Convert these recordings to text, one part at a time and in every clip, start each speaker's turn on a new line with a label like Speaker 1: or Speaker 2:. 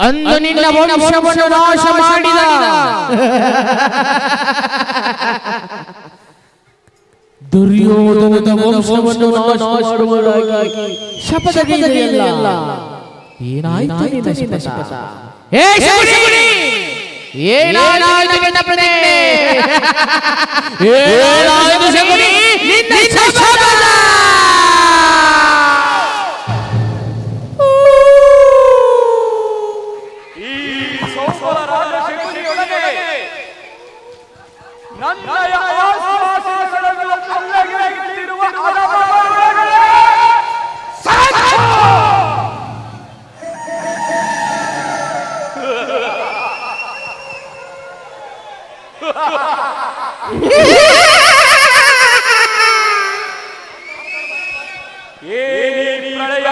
Speaker 1: ಅಂದು ನಿನ್ನ ವಂಶವನ್ನು ನಾಶ ಮಾಡಿದ ದುರ್ಯೋಧನದ ವಂಶವನ್ನು ನಾಶ ಮಾಡುವುದಾಗಿ ಶಪಥ ಅಲ್ಲ ಏನಾಯ್ತು ನಿನ್ನ ಶಪಥ? ಏ ಶಕುನಿ ಏನಾಯ್ತು ನಿನ್ನ ಪ್ರತಿಜ್ಞೆ ಏನಾಯ್ತು ಶಕುನಿ ನಿನ್ನ ಶಪಥ!
Speaker 2: ನನ್ನಯ ಆಶ್ವಾಸನೆಗಳನ್ನು ಅಲ್ಲಗೆಳೆದಿರುವ ಅಲಮಾರಿಗಳೇ ಸಾಕ್ಷ್ಯ! ಏನೇ ಪ್ರಳಯ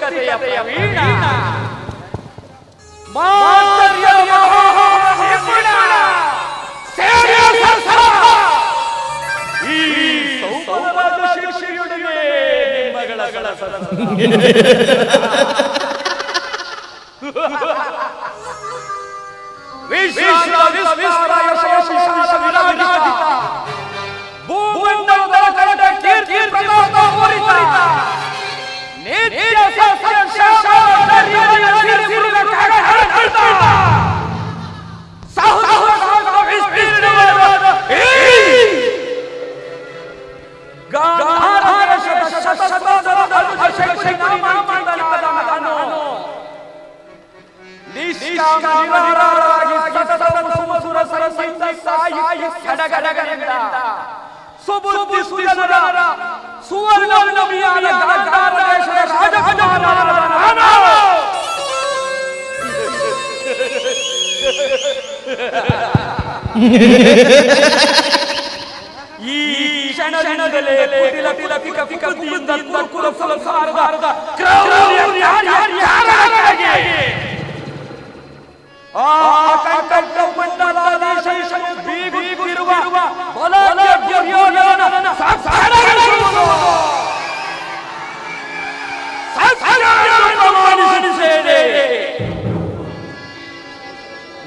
Speaker 2: ಕಥೆಯ ಪ್ರವೀಣ ಮಾತರ್ಯದ ಮಹಾನಿಪುಣ, ಸೇನೆಯ ಸರ್ದಾರ. ಈ ಸೌರಭದ ಶಿಷ್ಯರೊಡನೆ ನಿಮ್ಮಗಳ ವಿಶ್ವಾಸ ವಿಸ್ತಾರ ಶೋಷಿಸ ವಿರಾಜಿತ ಭೂಮಂಡಲದ ಕರಟ ಕೀರ್ತಿ ಪ್ರತಾಪ ಪೂರಿತ ನಿತ್ಯ ಸತ್ಯ ಶಾಮನರ್ಯದ ಸಿರಿಸಿರಿದ ಕಡಹಡತ ಸಹಸ್ರ ವಿಸ್ತೀರ್ಣವಾದ ಈ ಗಾಂಧಾರ ಶತ ಶತ ಶತದ ಅನುಶಕ್ತಿ ನಾಮಮಂಡಲದ ನಾನು ನಿಷ್ಕಾಮ ನಿರಾಳರಾಗಿ ಸತತ ಸುಮಧುರ ಸಂಗೀತ ಸಾಯಿ ಗಡಗಡಗನಿಂದ ಸುಬುದ್ಧಿ ಸುಜನರ ಸುವರ್ಣ ನಬಿಯಾದ ಗಾಂಧಾರ ದೇಶದ ರಾಜಕುಮಾರನಾದ ನಾನು ಈ ಕ್ಷಣದಿಂದಲೇ ಕುಟಿಲ ಪಿಲ ಪಿಕ ಪಿಕದಿಂದ ಕುರುಕುಲ ಸಂಸಾರದ ಕ್ರೌರ್ಯ ತ್ಯಾಗಕ್ಕಾಗಿ ಆ ಕಂಕಟ್ಟ ಮಂಡಲಾಧೀಶನು ಬೀಗುತ್ತಿರುವ ಬಲಾಢ್ಯ ದುರ್ಯೋಧನನ ಸಂಹಾರಗೊಳಿಸುವುದು. ಸಂಹಾರವನ್ನು ಮಾಡಿಸಿದ್ದೇನೆ.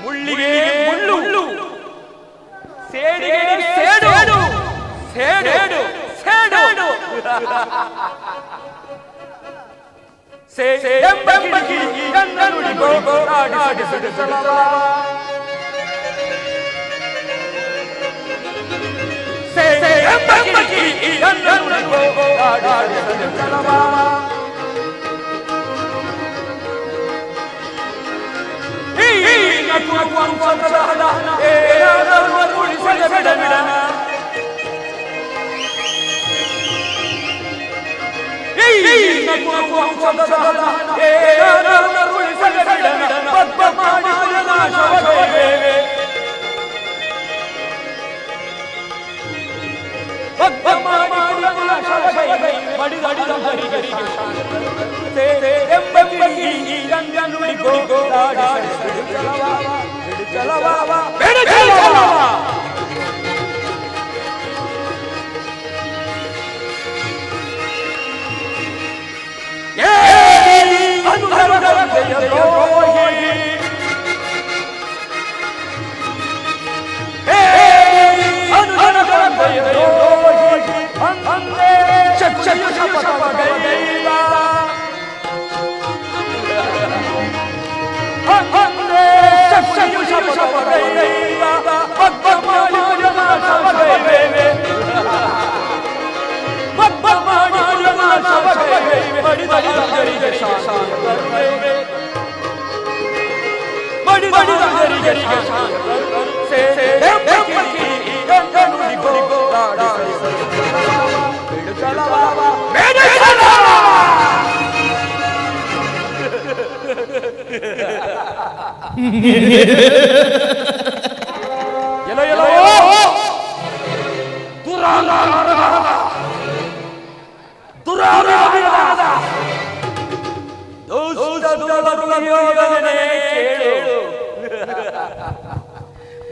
Speaker 2: ಮುಳ್ಳಿಗೆ ಮುಳ್ಳು ಸೇಡಿಗೆ ಸೇಡು ಸೇಡು ಸೇಡು ಸೇಂಬೆಂಬಗಿ ನನ್ನ ನುಡಿಗೋ ಆಡಿಸಿಡಿಸಲವ. ಸೇಂಬೆಂಬಗಿ ನನ್ನ ನುಡಿಗೋ ಆಡಿಸಿಡಿಸಲವ. ಈ ನಗುವ ವಂಶದ ಏನಾದರೂ ಉಳಿಸದ ಬಿಡನ ಚಲವಾ बड़ी बड़ी गरी गरी शान कर गए बड़ी बड़ी गरी गरी
Speaker 1: शान कर से
Speaker 2: से पकी गंगनु निबो दाड़ा से पेड़ चलावा मेरे चलावा Yeah.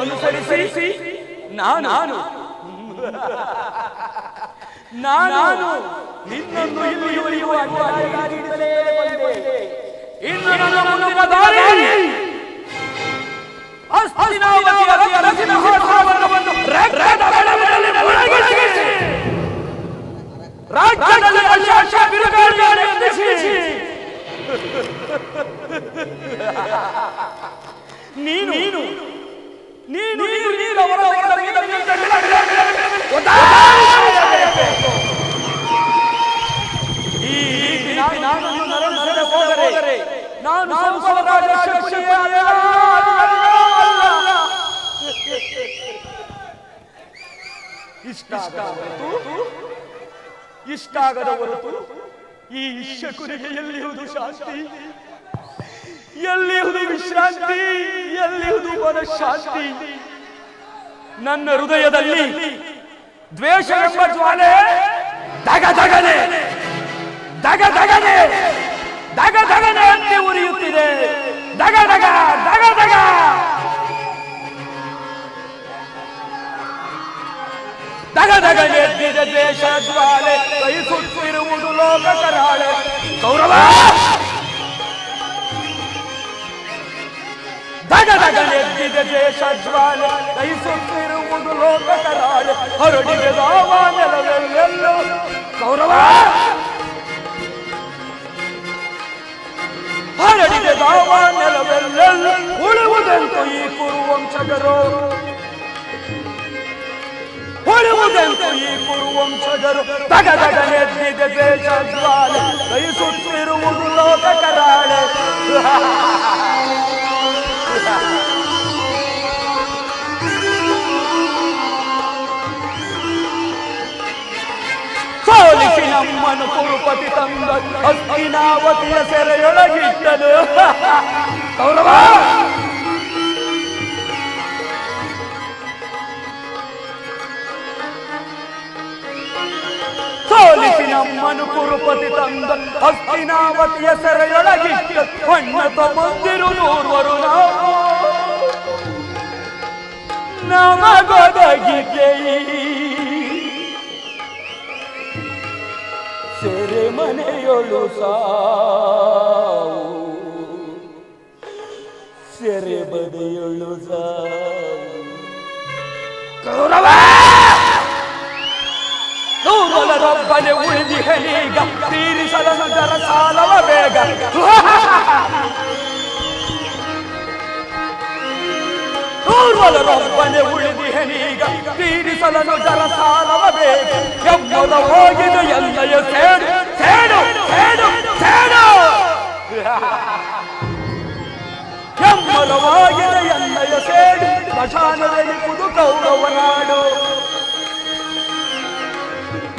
Speaker 2: ಅನುಸರಿಸಿ ನಾನು ನಾನು ನಿನ್ನನ್ನು ಇಲ್ಲಿ ಇಳಿಯುವ ಅಡ್ಡದಾರಿಯಾಗಿಡಲೇ ಬಂದೆ. ಇನ್ನು ನನ್ನ ಮುಂದಿನ ದಾರಿ ಹಸ್ತಿನಾವತಿಯ ಅರಸಿನ ಹಾಸನವನ್ನು ರಕ್ತದ ಮುಳುಗಿಸಿ, ರಾಜ್ಯದಲ್ಲಿ ಅಶಾಶ ಬಿರುಗಾಳಿಯನ್ನು ಎಬ್ಬಿಸಿ, ನೀನು ನೀನು ನೀನು ನೀನು ನೀನು ಅವರ ಅವರ ಮೇಲೆ. ಈ ನಾನು ನರಳ ಹೋದರೆ ನಾನು ಸಂಸಾರದ ಶಕ್ತಿಯೇ ಇಷ್ಟ ಇಷ್ಟ ಆಗದ ಹೊರತು ಈ ಶಕುನಿಗೆ ಎಲ್ಲಿಯುವುದು ಶಾಂತಿ. ಎಲ್ಲಿಯುವುದು ವಿಶ್ರಾಂತಿ ಎಲ್ಲಿಯುವುದು ಮನಃಶಾಂತಿ? ನನ್ನ ಹೃದಯದಲ್ಲಿ ದ್ವೇಷ ಎಂಬ ಜ್ವಾಲೆ ದಗ ದಗನೆ ದಗ ದಗನೆ ದಗ ದಗನೆ ಅಂತ ಉರಿಯುತ್ತಿದೆ. ದಗ ದಗ ದಗ ದಗ ದಗ ದಗನೆ ಎದ್ದಿದ ದ್ವೇಷ ಜ್ವಾಲೆ ಕೈಸುತ್ತಿರುವುದು ಲೋಕ ಕರಾಳೆ ಗೌರವ ದಗ ದಗನೆ ಎದ್ದಿದ ದ್ವೇಷ ಜ್ವಾಲೆ ಕೈಸುತ್ತಿರುವುದು ಲೋಕ ಕರಾಳೆ ಹೊರಡಿವೆ ದಾವ ನೆಲವೆಲ್ಲೆಲ್ಲೋ. ಗೌರವ ಹರಡಿದೆ ದಾವ ನೆಲವೆಲ್ಲೆಲ್ಲ. ಉಳುವುದೆಂತು ಈ ಕುರುವಂಶಜರು ಉಳುವುದೆಂತು ಈ ಕುರುವಂಶಜರು ದಗ ದಗ ನೆದ್ದಿದೆ ದೇಶ ಜ್ವಾಲೆ ಕೈಸುತ್ತಿರುವುದು ಲೋಕ ಕರಾಳೆ ಸೋಲಿಸಿ ನಮ್ಮನ್ನು ಕುರುಪತಿ ತಂದ ಹಸ್ತಿನಾವತಿಯ ಸೆರೆಯೊಳಗಿಟ್ಟನು ಗೌರವ ನಮ್ಮನು ಕುರುಪತಿ ತಂದ ಹಸ್ತಿನಾವತಿಯ ಸೆರೆಯೊಳಗಿಟ್ಟ ಕಣ್ಣ ತಮ್ಮಂದಿರು ನೂರ್ವರು ನಾವು. ನಮಗೊದಗಿದ್ದೆಯಿ ಸೆರೆ ಮನೆಯೊಳು ಸಾವು. ಸೆರೆ ಬದೆಯೊಳು ಸಾವು ಗೌರವ ಉಳಿದಿ ಉಳಿದಿಹನೀಗ ತೀರಿಸಲ ದರ ಸಾಲವ ಬೇಗ. ನೂರೊಬ್ಬನೆ ಉಳಿದಿಹನೀಗ ತೀರಿಸಲ ದರ ಸಾಲವ ಬೇಗ. ಎಮ್ಮದ ಹೋಗಿದ ಎಲ್ಲಯ ಸೇಡು ಸೇಡು ಸೇಡು ಸೇಡು. ಎಮ್ಮರವಾಗಿದ ಎಲ್ಲಯ ಸೇಡು ಸ್ಮಶಾನದಲ್ಲಿ ಕುದು ಕೌರವನಾಡು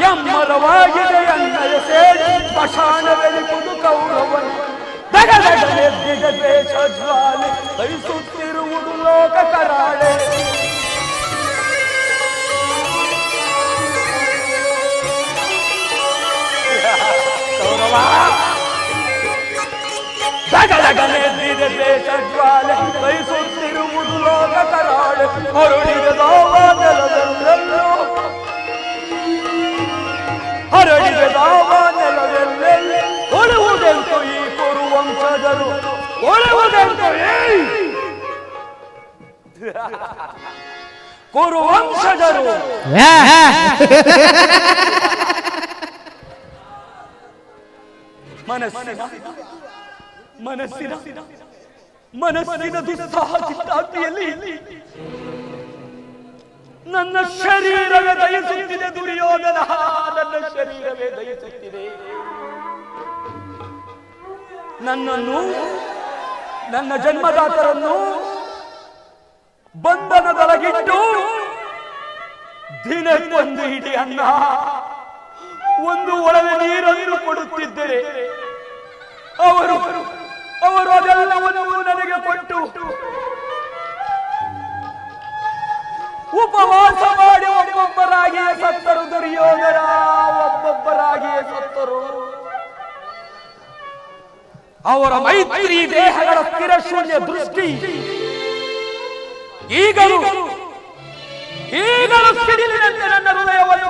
Speaker 2: ಎಮ್ಮರವಾಗಿದೆ ಅನ್ನಯ ಸೇರಿ ಸ್ಮಶಾನದಲ್ಲಿ ಕುದು ಕೌರವನು. ದಗ ದಗ ಎದ್ದಿದ ದೇಶ ಜ್ವಾಲೆ ಬಯಸುತ್ತಿರುವುದು ಲೋಕ ಕರಾಳೆ. ಕೌರವ ದಗ ದಗ ದೇಶ ಜ್ವಾಲೆ ಬಯಸುತ್ತಿರುವುದು ಲೋಕ ಕರಾಳೆ. ಹೊರಡಿದ ದಾವಾದಲದಲ್ಲೆಲ್ಲೋ ಹರಡಿದ ದಾವಾನೆಲವೆಲ್ಲೆಲ್ಲಿ ಉಳುವುದೆಂತು ಈ ಕುರುವಂಶದರು ಉಳುವುದೆಂತು ಈ ಕುರುವಂಶಜರು ಮನಸ್ಸಿನ ಮನಸ್ಸಿನ ಮನಸ್ಸಿನ ದುಸ್ಸಾಹಚಿತ್ತಾಗ್ತಿಯಲ್ಲಿ ನನ್ನ ಶರೀರವೇ ದಯಿಸುತ್ತಿದೆ, ದುರ್ಯೋಧನ. ನನ್ನ ಶರೀರವೇ ದಯಿಸುತ್ತಿದೆ.
Speaker 3: ನನ್ನನ್ನು, ನನ್ನ ಜನ್ಮದಾತರನ್ನು ಬಂಧನದೊಳಗಿಟ್ಟು ದಿನಕ್ಕೊಂದು ಹಿಡಿ ಅನ್ನ, ಒಂದು ಒಳಗೆ ನೀರನ್ನು ಕೊಡುತ್ತಿದ್ದರೆ ಅವರು ಅವರು ಅದೆಲ್ಲವನ್ನು ನನಗೆ ಕೊಟ್ಟು ಉಪವಾಸ ಮಾಡಿ ಒಬ್ಬೊಬ್ಬರಾಗಿಯೇ ಸತ್ತರು ದುರ್ಯೋಧನ ಒಬ್ಬೊಬ್ಬರಾಗಿಯೇ ಸತ್ತರು ಅವರ ಮೈತ್ರಿ ದೇಹಗಳ ಸ್ಥಿರ ಶೂನ್ಯ ದೃಷ್ಟಿ ಈಗಲೂ ಈಗಲೂ ಸಿಡಿಲಿನಂತೆ ನನ್ನ ಹೃದಯವನ್ನು.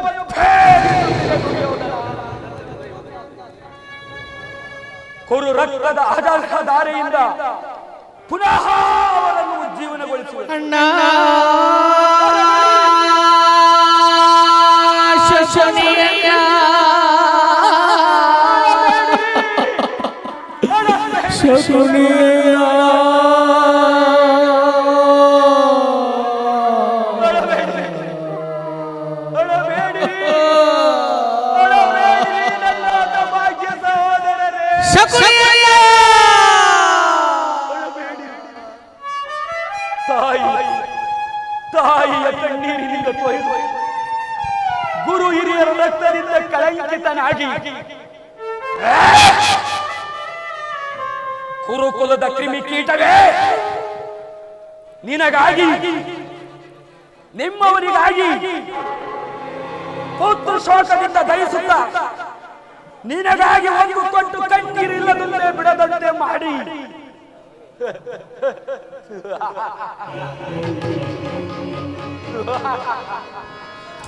Speaker 3: ಕುರು ರಕ್ತದ ಅಜರ್ಹ ದಾರಿಯಿಂದ ಪುನಃ
Speaker 2: ಅಣ್ಣ ಶಶನಿಯಣ್ಣ ಶಕುನಿಯ
Speaker 3: ಕಳಂಕಿತನಾಗಿ ಕ್ರಿಮಿ ಕೀಟವೇ ನಿನಗಾಗಿ ನಿಮ್ಮವರಿಗಾಗಿ ಪುತ್ರ ಶೋಕದಿಂದ ದಯಿಸುತ್ತ ನಿನಗಾಗಿ ಒಂದು ಕೊಟ್ಟು ಕಣ್ಣೀರಿಲ್ಲದಂತೆ ಬಿಡದಂತೆ ಮಾಡಿ.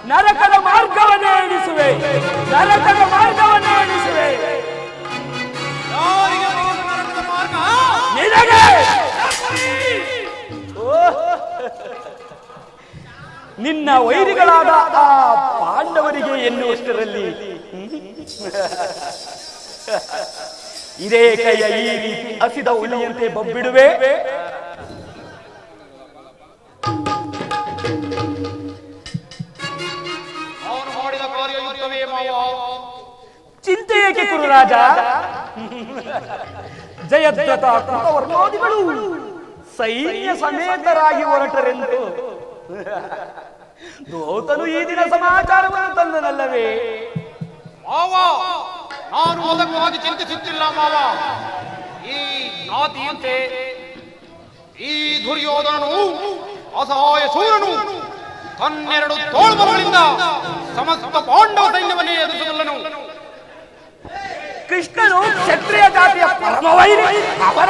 Speaker 3: ನರಕದ ಮಾರ್ಗವನ್ನೇ ಎಣಿಸುವೆ ನರಕದ ಮಾರ್ಗವನ್ನೇ ಎಣಿಸುವೆ ನಿನಗೆ! ನಿನ್ನ ವೈರಿಗಳಾದ ಆ ಪಾಂಡವರಿಗೆ ಎನ್ನುವಷ್ಟರಲ್ಲಿ ಇದೇ ಕೈಯ ಈ ರೀತಿ ಹಸಿದ ಹುಲಿಯಂತೆ ಬಬ್ಬಿಡುವೆ. ಚಿಂತೆ ಏಕೆ ಕುರುರಾಜ ಜಯದ್ರಥ ಸೈನ್ಯ ಸಮೇತರಾಗಿ ಹೊರಟರೆಂದು. ದೋತನು ಈ ದಿನ ಸಮಾಚಾರವನ್ನು ತಂದನಲ್ಲವೇ?
Speaker 4: ಮಾವ, ನಾನು ಅದಕ್ಕಾಗಿ ಚಿಂತಿಸುತ್ತಿಲ್ಲ ಮಾವ. ಈ ನಾತಿಯಂತೆ, ಈ ದುರ್ಯೋಧನನು, ಅಸಹಾಯ ಸೂರನು ತನ್ನೆರಡು ತೋಳ್ಬಲಗಳಿಂದ ಸಮಸ್ತ ಪಾಂಡವ ಸೈನ್ಯವನ್ನೇ ಎದುರಿಸಬಲ್ಲನು.
Speaker 3: ಕೃಷ್ಣನು ಕ್ಷತ್ರಿಯ ಜಾತಿಯ ಪರಮವೈರಿ ಅವನ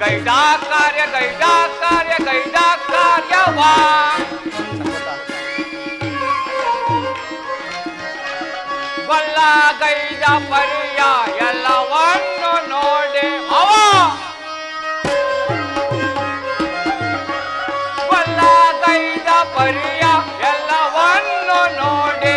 Speaker 4: ಗೈದ ಕಾರ್ಯ ಗೈದ ಕಾರ್ಯ ಗೈದ ಕಾರ್ಯವಾ
Speaker 3: ಬಲ್ಲ ಗೈದ ಪರಿಯ ಎಲ್ಲವನ್ನು ನೋಡಿ ಅವ ಬಲ್ಲ ಗೈದ ಪರಿಯ ಎಲ್ಲವನ್ನು ನೋಡಿ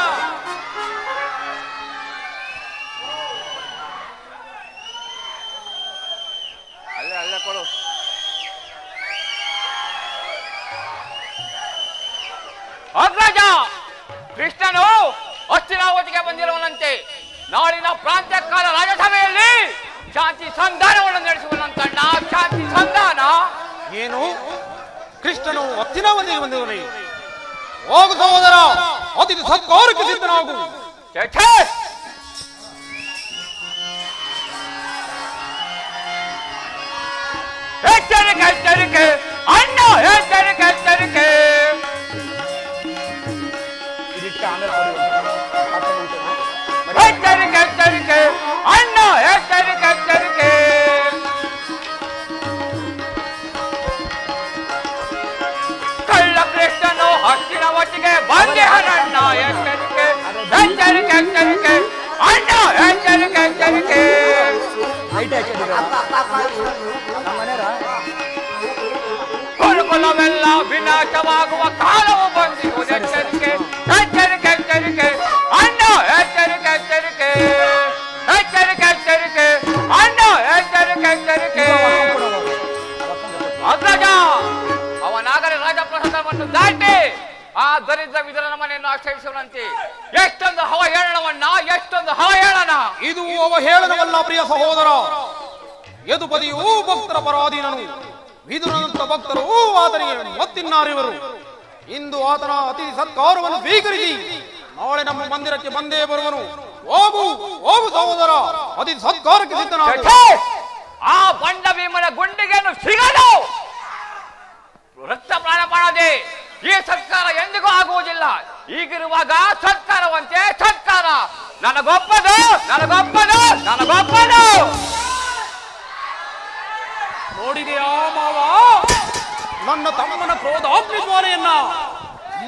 Speaker 3: ಅಗ್ರಜ ಕೃಷ್ಣನು ಅಸ್ಥಿರಾವತಿಗೆ ಬಂದಿರುವನಂತೆ ನಾಳಿನ ಪ್ರಾಂತ್ಯಕಾಲ ರಾಜಸಭೆಯಲ್ಲಿ ಶಾಂತಿ ಸಂಧಾನವನ್ನು ನಡೆಸುವನಂತಣ್ಣ ಶಾಂತಿ ಸಂಧಾನ.
Speaker 4: ಏನು? ಕೃಷ್ಣನು ಅಸ್ಥಿರಾವತಿಗೆ ಬಂದಿರುವ ಹೋಗು ಸಹೋದರ ಅತಿಥಿ ಸತ್ಕಾರಕ್ಕೆ ಸಿದ್ಧನಾಗು!
Speaker 3: ಎಚ್ಚರಿಕೆ ಎಚ್ಚರಿಕೆ. ಅಣ್ಣ ಎಚ್ಚರಿಕೆ ಎಚ್ಚರಿಕೆ.
Speaker 4: ಅತಿಥಿ ಸತ್ಕಾರವನ್ನು ಸ್ವೀಕರಿಸಿ ನಾಳೆ ನಮ್ಮ ಮಂದಿರಕ್ಕೆ ಬಂದೇ ಬರುವನು. ಹೋಗು ಹೋಗು ಸಹೋದರ. ಅತಿ ಸತ್ಕಾರಕ್ಕೆ ಸಿದ್ಧನಾಗಿ!
Speaker 3: ಆ ಬಂಡ ಭೀಮನ ಗುಂಡಿಗೆಯನ್ನು ಸಿಗಲು ವೃತ್ತ ಪ್ರಾಣ ಮಾಡದೆ ಈ ಸರ್ಕಾರ ಎಂದಿಗೂ ಆಗುವುದಿಲ್ಲ. ಈಗಿರುವಾಗ ಸರ್ಕಾರವಂತೆ ಸರ್ಕಾರ. ನನಗೊಪ್ಪದು ನನಗೊಪ್ಪದು ನನಗೊಪ್ಪದು
Speaker 4: ನೋಡಿದೆಯಾ ಮಾವ? ನನ್ನ ತಮ್ಮನ ಕ್ರೋಧಾಗ್ನಿ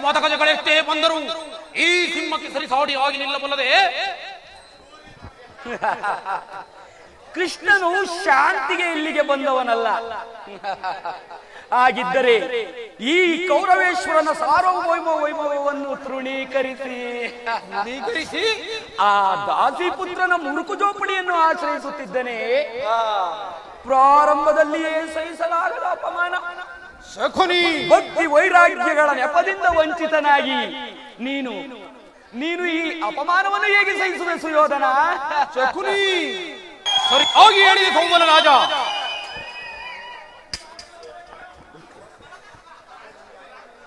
Speaker 4: ಮತಗಜಗಳೆಷ್ಟೇ ಬಂದರು. ಈ ಸಿಂಹಕ್ಕೆ ಸರಿಸಾಡಿ ಆಗಿ ನಿಲ್ಲಬಲ್ಲದೆ.
Speaker 2: ಕೃಷ್ಣನು ಶಾಂತಿಗೆ ಇಲ್ಲಿಗೆ ಬಂದವನಲ್ಲ. ಆಗಿದ್ದರೆ ಈ ಕೌರವೇಶ್ವರನ ಸಾರ್ವಭೌಮ ವೈಭವವನ್ನು ತೃಣೀಕರಿಸಿ.
Speaker 4: ತೃಣೀಕರಿಸಿ
Speaker 2: ಆ ದಾಸಿಪುತ್ರನ ಮುರುಕು ಜೋಪಡಿಯನ್ನು ಆಶ್ರಯಿಸುತ್ತಿದ್ದನೆ. ಪ್ರಾರಂಭದಲ್ಲಿಯೇ ಸಹಿಸಲಾಗದ ಅಪಮಾನ.
Speaker 4: ಶಕುನಿ.
Speaker 2: ಭಕ್ತಿ ವೈರಾಗ್ಯಗಳ ನೆಪದಿಂದ ವಂಚಿತನಾಗಿ ನೀನು ನೀನು ಈ ಅಪಮಾನವನ್ನು ಹೇಗೆ ಸಹಿಸುವೆ ಸುಯೋಧನ?
Speaker 4: ಶಕುನಿ. ಹೋಗಿ ಹೇಳಿದೆ ಸೌಮನ ರಾಜ.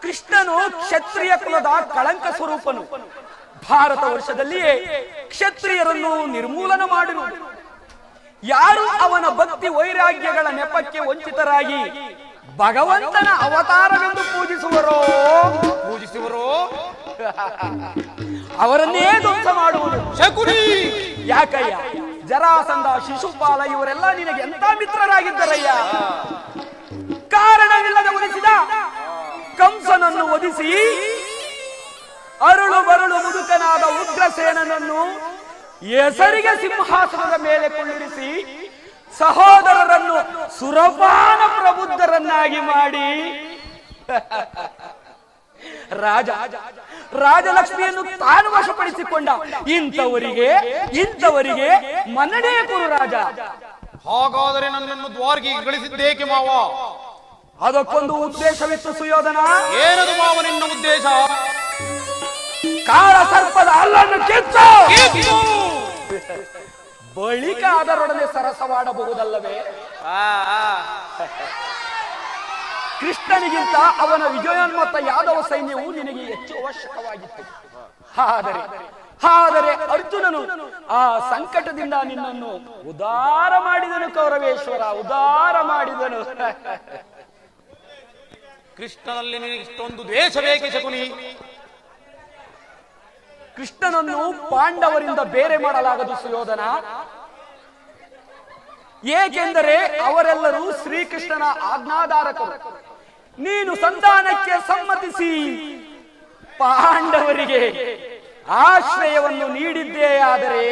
Speaker 2: ಕೃಷ್ಣನು ಕ್ಷತ್ರಿಯ ಕುಲದ ಕಳಂಕ ಸ್ವರೂಪನು. ಭಾರತ ವರ್ಷದಲ್ಲಿಯೇ ಕ್ಷತ್ರಿಯರನ್ನು ನಿರ್ಮೂಲನ ಮಾಡಿರು. ಯಾರು ಅವನ ಭಕ್ತಿ ವೈರಾಗ್ಯಗಳ ನೆಪಕ್ಕೆ ವಂಚಿತರಾಗಿ ಭಗವಂತನ ಅವತಾರವೆಂದು ಪೂಜಿಸುವರೋ?
Speaker 4: ಪೂಜಿಸುವರು?
Speaker 2: ಅವರನ್ನೇ ಧ್ವಂಸ ಮಾಡುವುದು.
Speaker 4: ಶಕುನಿ!
Speaker 2: ಯಾಕಯ್ಯ? ಜರಾಸಂದ ಶಿಶುಪಾಲ ಇವರೆಲ್ಲ ನಿನಗೆ ಎಂತ ಮಿತ್ರರಾಗಿದ್ದರಯ್ಯ? ಕಾರಣವಿಲ್ಲದೆ ಉಳಿಸಿದ ಕಂಸನನ್ನು ಒದಿಸಿ ಅರುಳು ಬರುಳು ಮುದುಕನಾದ ಉಗ್ರಸೇನನನ್ನು ಹೆಸರಿಗೆ ಸಿಂಹಾಸನದ ಮೇಲೆ ಕುಳ್ಳಿರಿಸಿ ಸಹೋದರರನ್ನು ಸುರಪಾನ ಪ್ರಬುದ್ಧರನ್ನಾಗಿ ಮಾಡಿ. ರಾಜ ರಾಜಲಕ್ಷ್ಮಿಯನ್ನು ತಾನು ವಶಪಡಿಸಿಕೊಂಡ. ಇಂಥವರಿಗೆ ಇಂಥವರಿಗೆ ಮನ್ನಣೆ ಕುರು ರಾಜ.
Speaker 4: ಹಾಗಾದರೆ ನನ್ನನ್ನು ದ್ವಾರಿಗೆ ಗಳಿಸಿದ್ದೇಕೆ ಮಾವ?
Speaker 2: ಅದಕ್ಕೊಂದು ಉದ್ದೇಶವಿತ್ತು ಸುಯೋಧನ.
Speaker 4: ಏನದು ಮಾವ ನಿನ್ನ ಉದ್ದೇಶ?
Speaker 2: ಕಾಳ ಸರ್ಪದ ಅಲ್ಲನ್ನು ಕಿತ್ತು! ಬಳಿಕ ಅದರೊಡನೆ ಸರಸವಾಡಬಹುದಲ್ಲವೇ. ಕೃಷ್ಣನಿಗಿಂತ ಅವನ ವಿಜಯೋನ್ಮತ್ತ ಯಾದವ ಸೈನ್ಯವು ನಿನಗೆ ಹೆಚ್ಚು ಅವಶ್ಯಕವಾಗಿತ್ತು. ಆದರೆ ಆದರೆ ಅರ್ಜುನನು ಆ ಸಂಕಟದಿಂದ ನಿನ್ನನ್ನು ಉದಾರ ಮಾಡಿದನು ಕೌರವೇಶ್ವರ ಉದಾರ ಮಾಡಿದನು.
Speaker 4: ಕೃಷ್ಣನಲ್ಲಿ ನಿನಗೆ ಇಷ್ಟೊಂದು ದ್ವೇಷ ಬೇಕೆ ಶಕುನಿ?
Speaker 2: ಕೃಷ್ಣನನ್ನು ಪಾಂಡವರಿಂದ ಬೇರೆ ಮಾಡಲಾಗದು ಸುಯೋಧನ. ಏಕೆಂದರೆ ಅವರೆಲ್ಲರೂ ಶ್ರೀಕೃಷ್ಣನ ಆಜ್ಞಾಧಾರಕರು. ನೀನು ಸಂತಾನಕ್ಕೆ ಸಮ್ಮತಿಸಿ. ಪಾಂಡವರಿಗೆ ಆಶ್ರಯವನ್ನು ನೀಡಿದ್ದೇ ಆದರೆ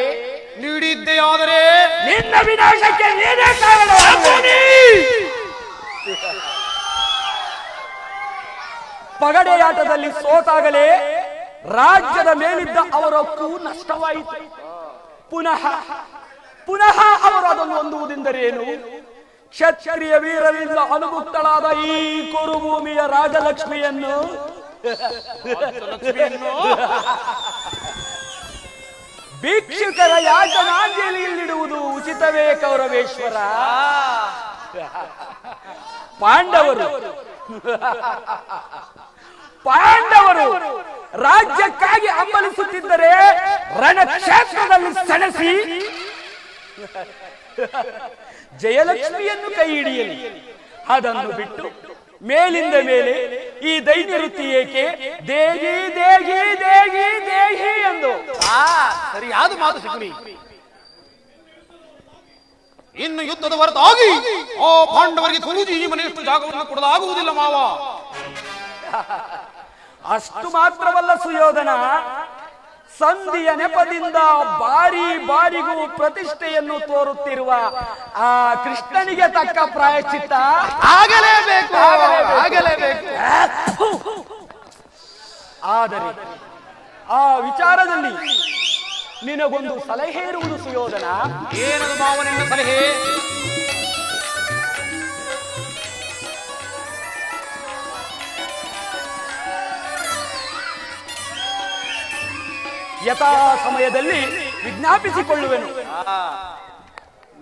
Speaker 4: ನೀಡಿದ್ದೆಯಾದರೆ
Speaker 2: ನಿನ್ನ ವಿನಾಶಕ್ಕೆ ನೀನೇ ಕಾರಣ. ಪಗಡೆಯಾಟದಲ್ಲಿ ಸೋತಾಗಲೇ ರಾಜ್ಯದ ಮೇಲಿದ್ದ ಅವರೊಕ್ಕೂ ನಷ್ಟವಾಯಿತು. ಪುನಃ ಪುನಃ ಅವರು ಅದನ್ನು ಹೊಂದುವುದೆಂದರೇನು? ಕ್ಷತ್ರಿಯ ವೀರರಿಂದ ಅನುಮುಕ್ತಳಾದ ಈ ಕುರುಭೂಮಿಯ ರಾಜಲಕ್ಷ್ಮಿಯನ್ನು ಭಿಕ್ಷುಕರ ಯಾತನಾಂಜಲಿಯಲ್ಲಿಡುವುದು ಉಚಿತವೇ ಕೌರವೇಶ್ವರ? ಪಾಂಡವರು. ಪಾಂಡವರು ರಾಜ್ಯಕ್ಕಾಗಿ ಅಂಬಲಿಸುತ್ತಿದ್ದರೆ ರಣಕ್ಷೇತ್ರದಲ್ಲಿ ಸೆಣಸಿ ಜಯಲಕ್ಷ್ಮಿಯನ್ನು ಕೈ ಹಿಡಿಯಲಿ ಅದನ್ನು ಬಿಟ್ಟು ಮೇಲಿಂದ ಮೇಲೆ ಈ ದೈನ್ಯವೃತ್ತಿ ಏಕೆ? ದೇಗಿ ದೇಗಿ ದೇಗಿ ದೇಗಿ ಎಂದು.
Speaker 4: ಆ, ಸರಿಯಾದ ಮಾತು ಶಕುನಿ ಇನ್ನು ಯುದ್ಧದ ಹೊರತಾಗಿ ಓ ಪಾಂಡವರಿಗೆ ಸೂಜಿ ಈ ಮನೆಯಷ್ಟು ಜಾಗವನ್ನು ಕೊಡಲಾಗುವುದಿಲ್ಲ ಮಾವ.
Speaker 2: ಅಷ್ಟು ಮಾತ್ರವಲ್ಲ ಸುಯೋಧನ ಸಂಧಿಯ ನೆಪದಿಂದ ಬಾರಿ ಬಾರಿಗೂ ಪ್ರತಿಷ್ಠೆಯನ್ನು ತೋರುತ್ತಿರುವ ಆ ಕೃಷ್ಣನಿಗೆ ತಕ್ಕ ಪ್ರಾಯಶ್ಚಿತ್ತ
Speaker 4: ಆಗಲೇಬೇಕು ಆಗಲೇಬೇಕು.
Speaker 2: ಆದರೆ ಆ ವಿಚಾರದಲ್ಲಿ ನಿನಗೊಂದು ಸಲಹೆ ಇರುವುದು ಸುಯೋಧನ.
Speaker 4: ಏನದು ಮಾವನ ಸಲಹೆ?
Speaker 2: ಯಥಾ ಸಮಯದಲ್ಲಿ ವಿಜ್ಞಾಪಿಸಿಕೊಳ್ಳುವೆನು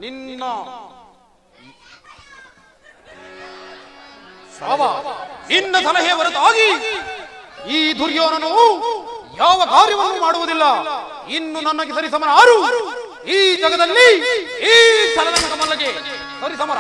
Speaker 4: ನಿನ್ನ ನಿನ್ನ ಸಲಹೆ ಹೊರತಾಗಿ ಈ ದುರ್ಯೋಧನನು ಯಾವ ಕಾರ್ಯವನ್ನು ಮಾಡುವುದಿಲ್ಲ. ಇನ್ನು ನನಗೆ ಸರಿಸಮನಾರು. ಈ ಜಗದಲ್ಲಿ ಈ ಚಲನಂಕ ಮಲ್ಲಗೆ ಸರಿಸಮನ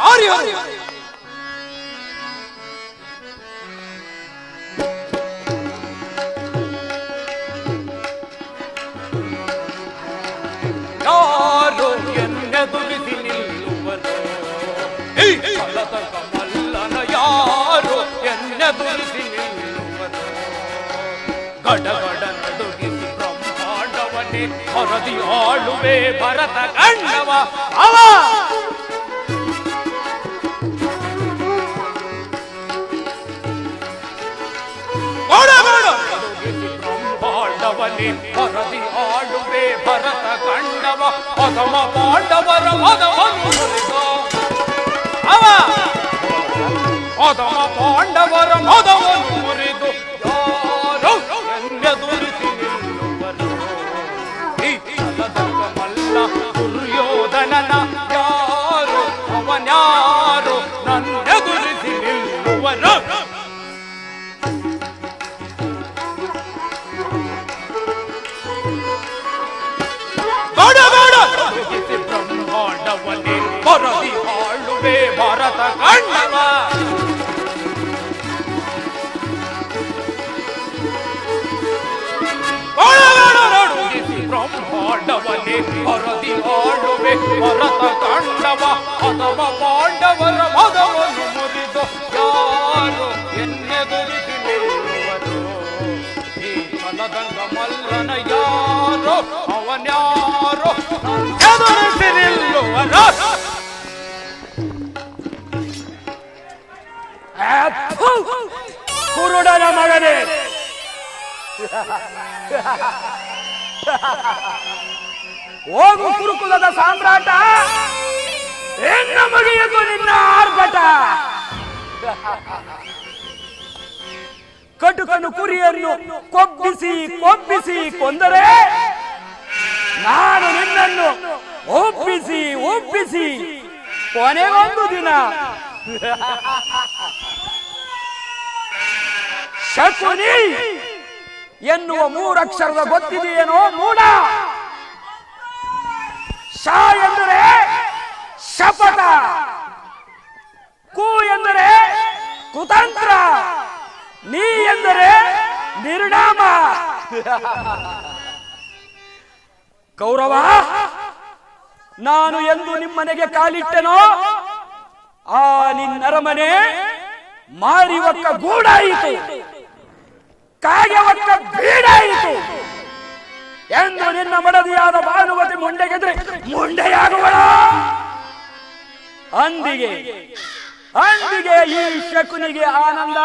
Speaker 4: ಹೊರದಿ ಆಳುವೆ ಭರತ ಕಂಡವ ಅವ ಗೋಡ ಗೋಡ ನಡುಗಿಸಿ ಬ್ರಹ್ಮಾಂಡವನ್ನೇ ಹೊರದಿ ಆಳುವೆ ಭರತ ಕಂಡವ ಪದಮ ಪಾಂಡವರ ಮದವನ್ನು ಮುರಿದ ಅವ ಪದಮ ಪಾಂಡವರ ಮದವನ್ನು
Speaker 2: ¡Ay! ಹೋಗು ಕುರುಕುಲದ ಸಾಮ್ರಾಟ. ಎನ್ನ ಮಗಿಯದು ನಿನ್ನ ಆರ್ಭಟ. ಕಟುಕನು ಕುರಿಯನ್ನು ಕೊಬ್ಬಿಸಿ ಕೊಬ್ಬಿಸಿ ಕೊಂದರೆ ನಾನು ನಿನ್ನನ್ನು ಒಪ್ಪಿಸಿ ಒಪ್ಪಿಸಿ ಒಂದು ದಿನ. ಶಕುನಿ ಎನ್ನುವ ಮೂರಕ್ಷರದ ಗೊತ್ತಿದೆಯೇನೋ ಮೂಡ ಶ ಎಂದರೆ ಶಪಥ. ಕು ಎಂದರೆ ಕುತಂತ್ರ. ನೀ ಎಂದರೆ ನಿರ್ಣಾಮ. ಕೌರವ ನಾನು ಎಂದು ನಿಮ್ಮನೆಗೆ ಕಾಲಿಟ್ಟೆನೋ ಆ ನಿನ್ನರಮನೆ ಮಾರಿವಕ್ಕ ಗೂಡಾಯಿತು. ಕಾಗೆವಕ್ಕ ಬೀಡಾಯಿತು ಎಂದು ನಿನ್ನ ಮಡದಿಯಾದ ಭಾನುಮತಿ ಮುಂಡೆಗೆದ್ರೆ ಮುಂಡೆಯಾಗುವಳ. ಅಂದಿಗೆ ಅಂದಿಗೆ ಈ ಶಕುನಿಗೆ ಆನಂದ,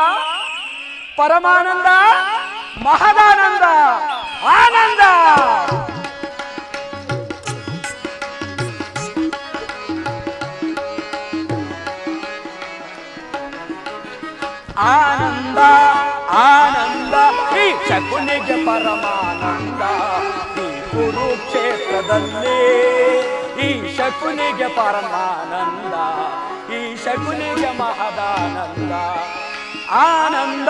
Speaker 2: ಪರಮಾನಂದ, ಮಹದಾನಂದ, ಆನಂದ. ಆನಂದ. ಆನಂದ ಈ ಶಕುನಿಗೆ ಪರಮಾನಂದ ಈ ಕುರುಕ್ಷೇತ್ರದಲ್ಲಿ ಈ ಶಕುನಿಗೆ ಪರಮಾನಂದ ಈ ಶಕುನಿಗೆ ಮಹದಾನಂದ ಆನಂದ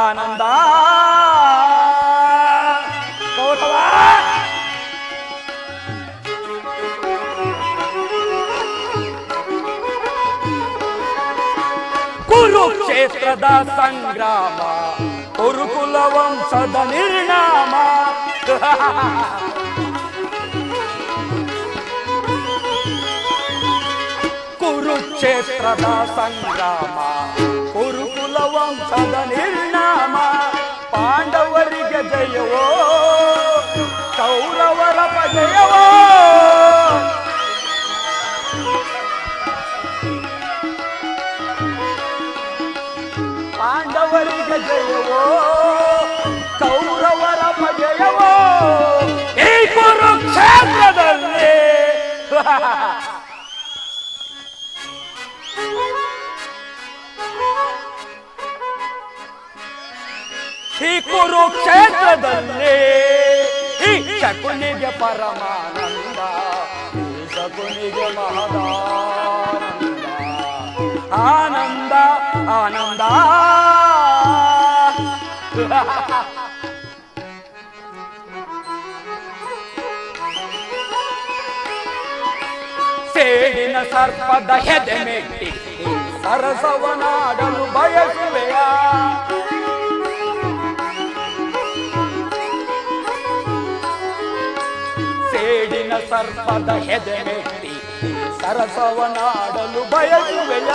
Speaker 2: ಆನಂದ ಕೌರವ ಕುರುಕ್ಷೇತ್ರದ ಸಂಗ್ರಾಮ ಕುರುಕುಲ ವಂಶದ ನಿರ್ಣಾಮ ಕುರುಕ್ಷೇತ್ರದ ಸಂಗ್ರಾಮ ಕುರುಕುಲ ವಂಶದ ನಿರ್ಣಾಮ ಪಾಂಡವರಿಗೆ ಜಯವೋ ಕೌರವರ ಪಜಯವೋ ಸೇಡಿನ ಸರ್ಪದ ಹೆದೆ ಮೆಟ್ಟಿ ಸರಸವನಾಡಲು ಬಯಸುವೆಯ.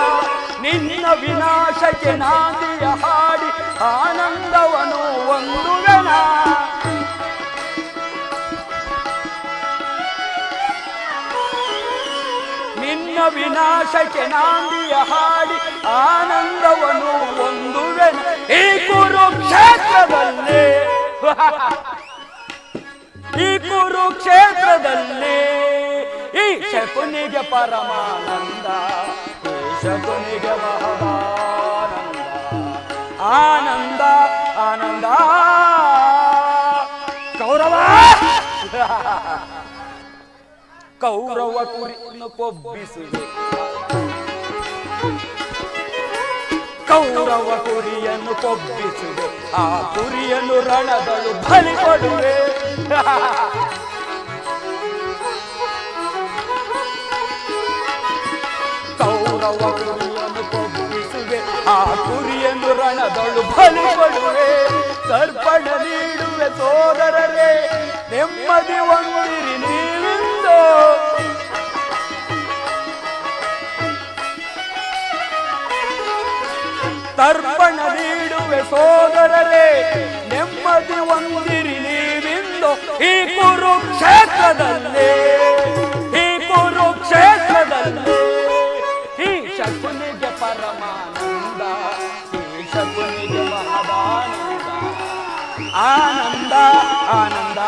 Speaker 2: ನಿನ್ನ ವಿನಾಶಕ್ಕೆ ನಾದಿಯ ಹಾಡಿ ಆನಂದವನು ಒಂದುವೆನ ನಿನ್ನ ವಿನಾಶಕ್ಕೆ ನಾಂದಿಯ ಹಾಡಿ ಆನಂದವನು ಒಂದುವೆನ ಈ ಕುರುಕ್ಷೇತ್ರದಲ್ಲಿ. ಈ ಕುರುಕ್ಷೇತ್ರದಲ್ಲಿ ಈ ಶಕುನಿಗೆ ಪರಮಾನಂದ ಈ ಶಕುನಿಗೆ ಮಹದಾನಂದ ಆನಂದ ಆನಂದ. ಕೌರವ! ಕೌರವ ಕುರಿಯನ್ನು ಕೊಬ್ಬಿಸುವೆ. ಕೌರವ ಕುರಿಯನ್ನು ಕೊಬ್ಬಿಸುವೆ. ಆ ಕುರಿಯನ್ನು ರಣದಳು ಬಲಿ ಕೊಡುವೆ. ಕೌರವ ಕುರಿಯನ್ನು ಕೊಬ್ಬಿಸುವೆ. ಆ ಕುರಿಯನ್ನು ರಣದಳು ಬಲಿ ಕೊಡುವೆ. ತರ್ಪಣ ನೀಡುವೆ ಸೋದರರೇ, ನೆಮ್ಮದಿ ಒಂದಿರಿ ನೀವಿಂದು. ತರ್ಪಣ ನೀಡುವೆ ಸೋದರರೇ, ನೆಮ್ಮದಿ ಒಂದಿರಿ ನೀವಿಂದು ಈ ಕುರುಕ್ಷೇತ್ರದಲ್ಲಿ ಈ ಕುರುಕ್ಷೇತ್ರದಲ್ಲಿ. ಈ ಶಕುನಿಗೆ ಪರಮಾನಂದ, ಈ ಶಕುನಿಗೆ ಮಹದಾನಂದ, ಆನಂದ ಆನಂದ.